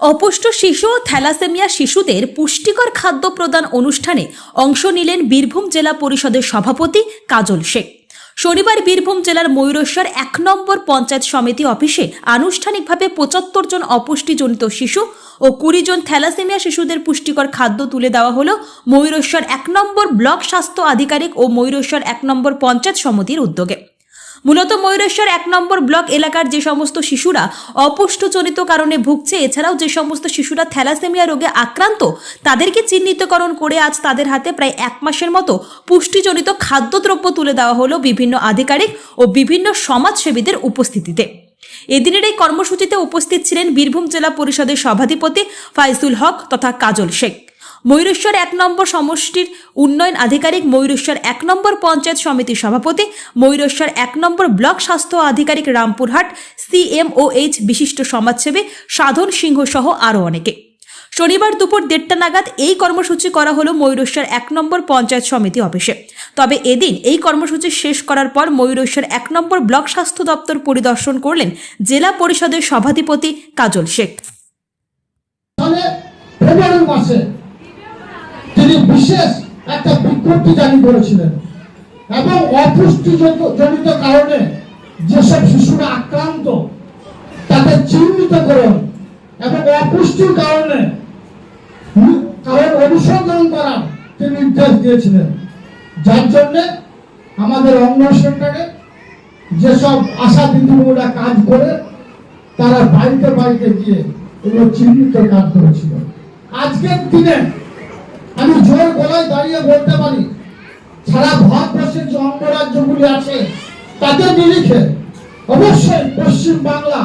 অপুষ্ট শিশু ও থ্যালাসেমিয়া শিশুদের পুষ্টিকর খাদ্য প্রদান অনুষ্ঠানে অংশ নিলেন বীরভূম জেলা পরিষদের সভাপতি কাজল শেখ। শনিবার বীরভূম জেলার ময়ূরেশ্বর এক নম্বর পঞ্চায়েত সমিতি অফিসে আনুষ্ঠানিকভাবে পঁচাত্তর জন অপুষ্টিজনিত শিশু ও কুড়ি জন থ্যালাসেমিয়া শিশুদের পুষ্টিকর খাদ্য তুলে দেওয়া হলো ময়ূরেশ্বর এক নম্বর ব্লক স্বাস্থ্য আধিকারিক ও ময়ূরেশ্বর এক নম্বর পঞ্চায়েত সমিতির উদ্যোগে। মূলত ময়ূরেশ্বর এক নম্বর ব্লক এলাকার যে সমস্ত শিশুরা অপুষ্টজনিত কারণে ভুগছে, এছাড়াও যে সমস্ত শিশুরা থ্যালাসেমিয়া রোগে আক্রান্ত, তাদেরকে চিহ্নিতকরণ করে আজ তাদের হাতে প্রায় এক মাসের মতো পুষ্টিজনিত খাদ্যদ্রব্য তুলে দেওয়া হলো বিভিন্ন আধিকারিক ও বিভিন্ন সমাজসেবীদের উপস্থিতিতে। এদিনের এই কর্মসূচিতে উপস্থিত ছিলেন বীরভূম জেলা পরিষদের সভাধিপতি ফাইজুল হক তথা কাজল শেখ। ময়ূরেশ্বর এক নম্বর সমষ্টির উন্নয়ন আধিকারিক, ময়ূরেশ্বর এক নম্বর পঞ্চায়েত সমিতির সভাপতি, ময়ূরেশ্বর এক নম্বর ব্লক স্বাস্থ্য আধিকারিক রামপুরহাট সিএমওএইচ বিশিষ্ট সমাজসেবী সাধন সিংহ সহ আরও অনেকে। শনিবার দুপুর দেড়টা নাগাদ এই কর্মসূচি করা হলো ময়ূরেশ্বর এক নম্বর পঞ্চায়েত সমিতি অফিসে। তবে এদিন এই কর্মসূচি শেষ করার পর ময়ূরেশ্বর এক নম্বর ব্লক স্বাস্থ্য দপ্তর পরিদর্শন করলেন জেলা পরিষদের সভাধিপতি কাজল শেখ। ফেব্রুয়ারি মাসে তিনি বিশেষ একটা বিজ্ঞপ্তি জারি করেছিলেন। এবং অপুষ্টি জনিত- কারণে যেসব শিশুরা আক্রান্ত, তাদের চিহ্নিতকরণ এবং অপুষ্টির কারণে কারণ অনুসন্ধান করার তিনি নির্দেশ দিয়েছিলেন। যার জন্যে আমাদের অঙ্গন সেন্টারে যেসব আশা দিদিমণিরা কাজ করে, তারা বাড়িতে বাড়িতে গিয়ে এগুলো চিহ্নিত কাজ করেছিল। আজকের দিনে আমি জোর গলায় দাঁড়িয়ে বলতে পারি সারা ভারতবর্ষের যে অঙ্গরাজ্যগুলি আছে, তাদের নিরিখে অবশ্যই পশ্চিম বাংলা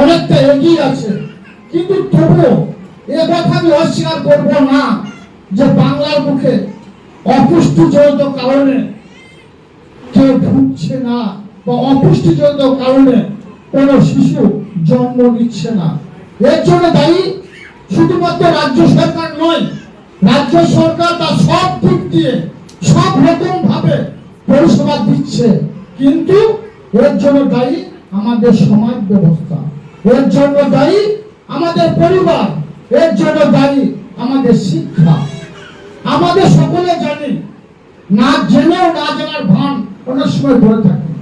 অনেকটা এগিয়ে আছে। কিন্তু তবুও এ কথা আমি অস্বীকার করব না যে বাংলার মুখে অপুষ্টিজনিত কারণে কেউ ভুগছে না বা অপুষ্টিজনিত কারণে কোনো শিশু জন্ম নিচ্ছে না। এর জন্য দায়ী শুধুমাত্র রাজ্য সরকার নয় রাজ্য সরকার তার সব দিক দিয়ে, সব রকম ভাবে পরিষেবা দিচ্ছে। কিন্তু এর জন্য দায়ী আমাদের সমাজ ব্যবস্থা। এর জন্য দায়ী আমাদের পরিবার। এর জন্য দায়ী আমাদের শিক্ষা। আমাদের সকলে জানি, না জেনেও না জানার ভান অনেক সময় করে থাকে।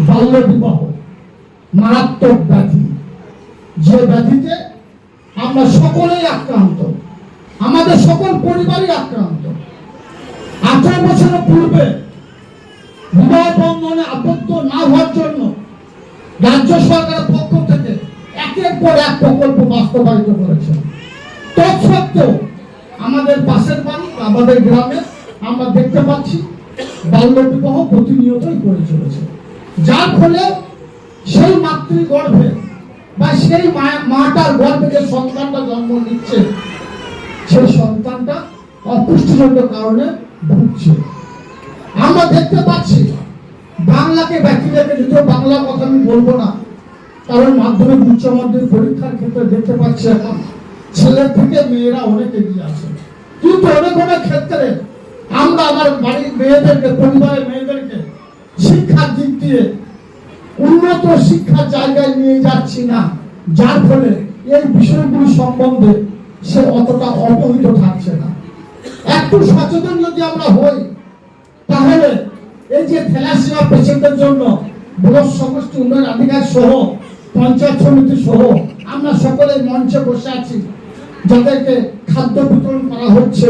বাল্য বিবাহ, মারাত্মক ব্যাধি। যে ব্যাধিতে আমরা সকলেই আক্রান্ত। আমাদের সকল পরিবারই আক্রান্ত। আঠারো বছরের পূর্বে বিবাহ বন্ধনে আবদ্ধ না হওয়ার জন্য রাজ্য সরকারের পক্ষ থেকে একের পর এক প্রকল্প বাস্তবায়িত করেছে। তৎসত্ত্বেও আমাদের পাশের বাড়ি, আমাদের গ্রামে আমরা দেখতে পাচ্ছি বাল্য বিবাহ প্রতিনিয়তই করে চলেছে। যার ফলে সেই মাতৃগর্ভে বা সেই মাটার গর্ভে যে সন্তানটা জন্ম নিচ্ছে সেই সন্তানটা অপুষ্টিজনিত কারণে ভুগছে। আমরা দেখতে পাচ্ছি, বাংলাকে ব্যক্তি রেখে যদিও বাংলা কথা আমি বলব না, কারণ মাধ্যমিক, উচ্চ মাধ্যমিক পরীক্ষার ক্ষেত্রে দেখতে পাচ্ছি এখন, ছেলের থেকে মেয়েরা অনেক এগিয়ে আছে। কিন্তু অনেক অনেক ক্ষেত্রে আমরা আমার বাড়ির মেয়েদেরকে, পরিবারের মেয়েদেরকে শিক্ষার দিক দিয়ে উন্নত শিক্ষার জায়গায় নিয়ে যাচ্ছি না। যার ফলে এই বিষয়গুলি সম্বন্ধে অতটা অবহিত থাকছে না। একটু সচেতন যদি আমরা হই, তাহলে এই যে থ্যালাসিয়া পেশেন্টের জন্য ব্লক সমষ্টি উন্নয়ন আধিকারিক সহ, পঞ্চায়েত সমিতি সহ, আমরা সকলে মঞ্চে বসে আছি। যাদেরকে খাদ্য বিতরণ করা হচ্ছে,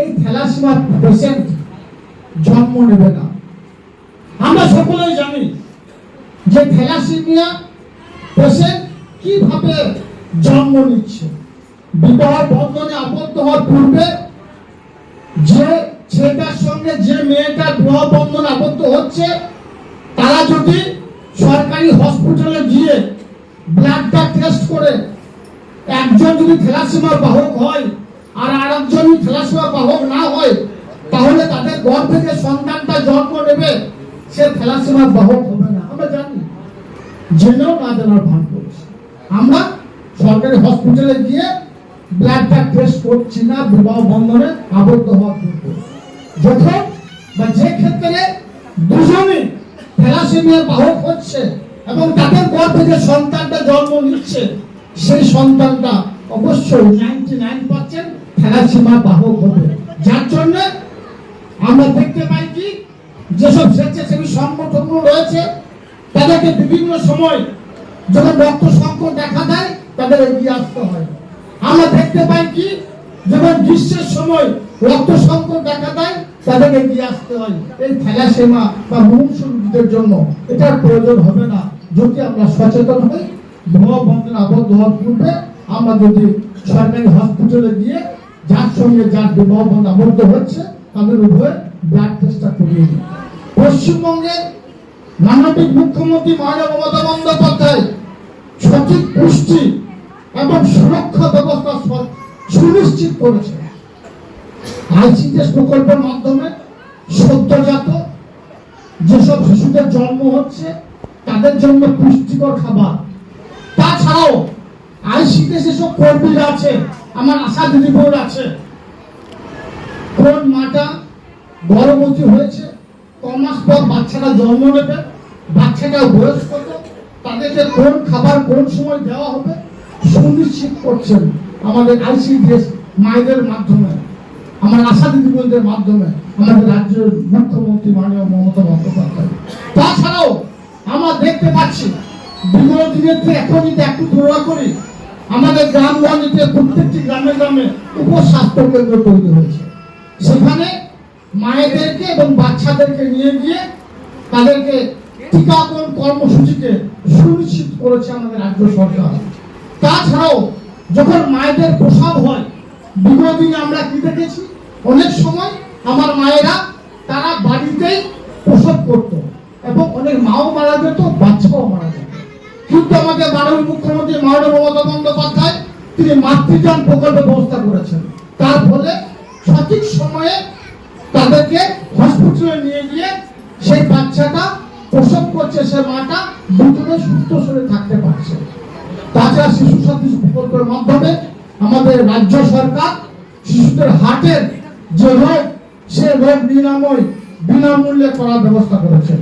এই থ্যালাসিয়া পেশেন্ট জন্ম নেবে না। আমরা সকলেই জানি যে থ্যালাসিমিয়া পেশেন্ট কীভাবে জন্ম নিচ্ছে। বিবাহ বন্ধনে আবদ্ধ হওয়ার পূর্বে যে ছেলেটার সঙ্গে যে মেয়েটা বিবাহ বন্ধনে আবদ্ধ হচ্ছে, তারা যদি সরকারি হসপিটালে গিয়ে ব্লাডটা টেস্ট করে, একজন যদি থ্যালাসিমা বাহক হয় আর আরেকজন যদি থ্যালাসিমা বাহক না হয়, তাহলে তাদের গর্ভে যে সন্তানটা জন্ম নেবে, সে থ্যালাসিমার বাহক হবে না। আমরা জানি, জেনেও না জানার ভান করছি। আমরা সরকারি হসপিটালে গিয়ে ব্লাডটা টেস্ট করছি না বিবাহ বন্ধনে আবদ্ধ হওয়ার পূর্বে যখন বা যে ক্ষেত্রে দুজনে থ্যালাসেমিয়ার বাহক হচ্ছে এবং তাদের গর্ভে যে সন্তানটা জন্ম নিচ্ছে, সেই সন্তানটা অবশ্যই নাইনটি নাইন পার্সেন্ট থ্যালাসিমা বাহক হবে। যার জন্য আমরা দেখতে পাই কি, যেসব স্বেচ্ছাসেবী সংগঠনগুলো রয়েছে, তাদেরকে বিভিন্ন সময় যখন রক্ত সংকট দেখা দেয়, তাদের এগিয়ে আসতে হয়। আমরা দেখতে পাই কি, যখন গ্রীষ্মের সময় রক্ত সংকট দেখা দেয় তাদের এগিয়ে আসতে হয়। এই থ্যালাসেমা বা মুমূর্ষু জন্য এটার প্রয়োজন হবে না। যদি আমরা সচেতন হই, ধোয়া বন্ধন আবদ্ধ হওয়ার পূর্বে আমরা যদি সরকারি হসপিটালে গিয়ে যার সঙ্গে যার বিবাহ বন্ধন আবদ্ধ হচ্ছে, তাদের উভয় ব্লাড টেস্টটা করিয়ে দিই। পশ্চিমবঙ্গের মানবিক মুখ্যমন্ত্রী মাননীয় মমতা বন্দ্যোপাধ্যায় সঠিক পুষ্টি এবং সুরক্ষা ব্যবস্থা সুনিশ্চিত করেছে। আইসিডিএস প্রকল্পের মাধ্যমে সদ্যজাত যেসব শিশুদের জন্ম হচ্ছে, তাদের জন্য পুষ্টিকর খাবার। তাছাড়াও আইসিডিএস যেসব কর্মীরা আছে, আমার আশা দিদিবোর আছে, কোন মাটা গর্ভবতী হয়েছে, কমাস পর বাচ্চাটা জন্ম নেবে, বাচ্চাটা বয়স কত তাদেরকে কোন খাবার কোন সময় দেওয়া হবে সুনিশ্চিত করছেন আমাদের আইসিডিএস মায়েদের মাধ্যমে, আমার আশা দিদিবন্ধের মাধ্যমে আমাদের রাজ্যের মুখ্যমন্ত্রী মাননীয় মমতা বন্দ্যোপাধ্যায়। তাছাড়াও আমরা দেখতে পাচ্ছি, বিগত দিনের থেকে এখন যদি একটু তুলনা করি, আমাদের গ্রামগঞ্জে প্রত্যেকটি গ্রামে গ্রামে উপস্বাস্থ্য কেন্দ্র তৈরি হয়েছে। সেখানে মায়েদেরকে এবং বাচ্চাদেরকে নিয়ে গিয়ে তাদেরকে টিকাকরণ কর্মসূচিকে সুনিশ্চিত করেছে আমাদের রাজ্য সরকার। তাছাড়াও যখন মায়েদের প্রসব হয় বিগত দিনে আমরা কি দেখেছি? অনেক সময় আমার মায়েরা তারা বাড়িতেই প্রসব করত এবং অনেক মাও মারা যেত, বাচ্চাও মারা যেত। কিন্তু আমাদের মাননীয় মুখ্যমন্ত্রী মাননীয় মমতা বন্দ্যোপাধ্যায় তিনি মাতৃযান প্রকল্প ব্যবস্থা করেছেন। তার ফলে সঠিক সময়ে তাদেরকে হসপিটালে নিয়ে গিয়ে সেই বাচ্চাটা প্রসব করছে, সে মাটা দুজনে সুস্থ শরীরে থাকতে পারছে। তাছাড়া শিশু সাথী প্রকল্পের মাধ্যমে আমাদের রাজ্য সরকার শিশুদের হার্টের যে রোগ, সে রোগ নিরাময় বিনামূল্যে করার ব্যবস্থা করেছেন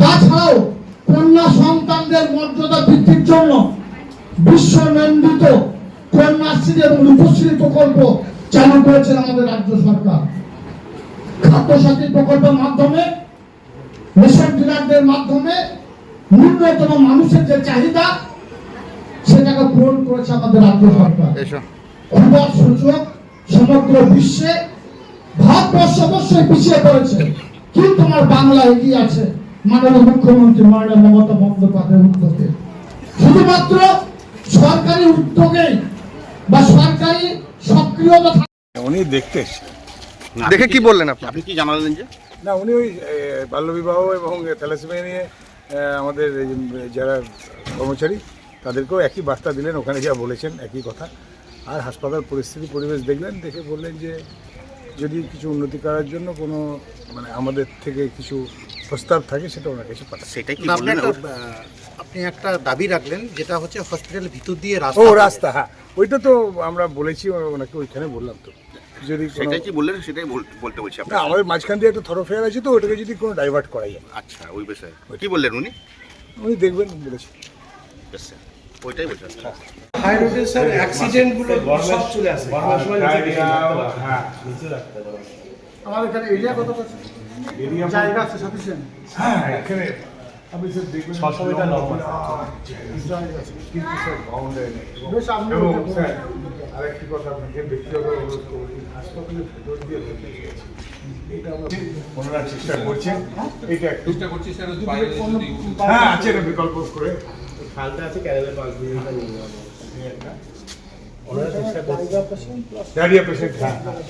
তাছাড়াও কন্যা সন্তানদের মর্যাদা বৃদ্ধির জন্য বিশ্ব নন্দিত কন্যাশ্রী এবং রূপশ্রী প্রকল্প চালু করেছেন আমাদের রাজ্য সরকার। খাদ্য সাথী প্রকল্পের মাধ্যমে, রেশন ডিলারদের মাধ্যমে ন্যূনতম মানুষের যে চাহিদা সেটাকে পূরণ করেছে আমাদের রাজ্য সরকার। সূচক সমগ্র বিশ্বে ভারতবর্ষ অবশ্যই পিছিয়ে পড়েছে। কিন্তু আমার বাংলা এগিয়ে আছে মাননীয় মুখ্যমন্ত্রী মাননীয় মমতা বন্দ্যোপাধ্যায়ের উদ্যোগে। শুধুমাত্র সরকারি উদ্যোগে বা সরকারি সক্রিয়তা থাকা উনি দেখতে দেখে কি বললেন আপনি? আপনি কি জানালেন যে? না উনি ওই বাল্যবিবাহ এবং থ্যালাসেমিয়া নিয়ে আমাদের যারা কর্মচারী তাদেরকেও একই বার্তা দিলেন ওখানে যা বলেছেন একই কথা। আর হাসপাতাল পরিস্থিতি পরিবেশ দেখলেন দেখে বললেন যে যদি কিছু উন্নতি করার জন্য কোনো মানে আমাদের থেকে কিছু প্রস্তাব থাকে সেটা ওনার কাছে পাঠান। সেটাই কি আপনি বললেন? একটা, আপনি একটা দাবি রাখলেন যেটা হচ্ছে হসপিটালের ভিতর দিয়ে ও রাস্তা হবে। রাস্তা হ্যাঁ। ওইটা তো আমরা বলেছি ওনাকে ওইখানে বললাম তো। যদি কোনো সেটাই কি বললেন? সেটাই বল- বলতে বলছি না আমাদের মাঝখান দিয়ে একটা থরোফেয়ার আছে তো ওটাকে যদি কোনো ডাইভার্ট করা যায়। আচ্ছা ওই বিষয়ে। কি বললেন উনি? উনি দেখবেন বলেছি বেশ, স্যার। ওইটাই বলছেন হাই রোডে স্যার অ্যাক্সিডেন্টগুলো সব চলে আসে। হ্যাঁ আমাদের এখানে এরিয়া কত আছে? জায়গা আছে সাফিসিয়েন্ট হ্যাঁ এখানে আপনি স্যার দেখবেন ছশো মিটার নর্মাল কিন্তু স্যার বাউন্ডারি নেই এবং- বেশ, আপনি এবং ওটা স্যার আরেকটি কথা আপনাকে ব্যক্তিগত অনুরোধ করব হাসপাতালের ভেতর দিয়ে ঢুকে গেছে এটা আমরা ওনারা চেষ্টা করছেন এটা চেষ্টা করছি স্যার হ্যাঁ আছে এটা বিকল্প করে। খালটা আছে ক্যারেলের পাঁচ দিয়ে নিয়ে যাব। ডায়রিয়া পেশেন্ট হ্যাঁ হ্যাঁ।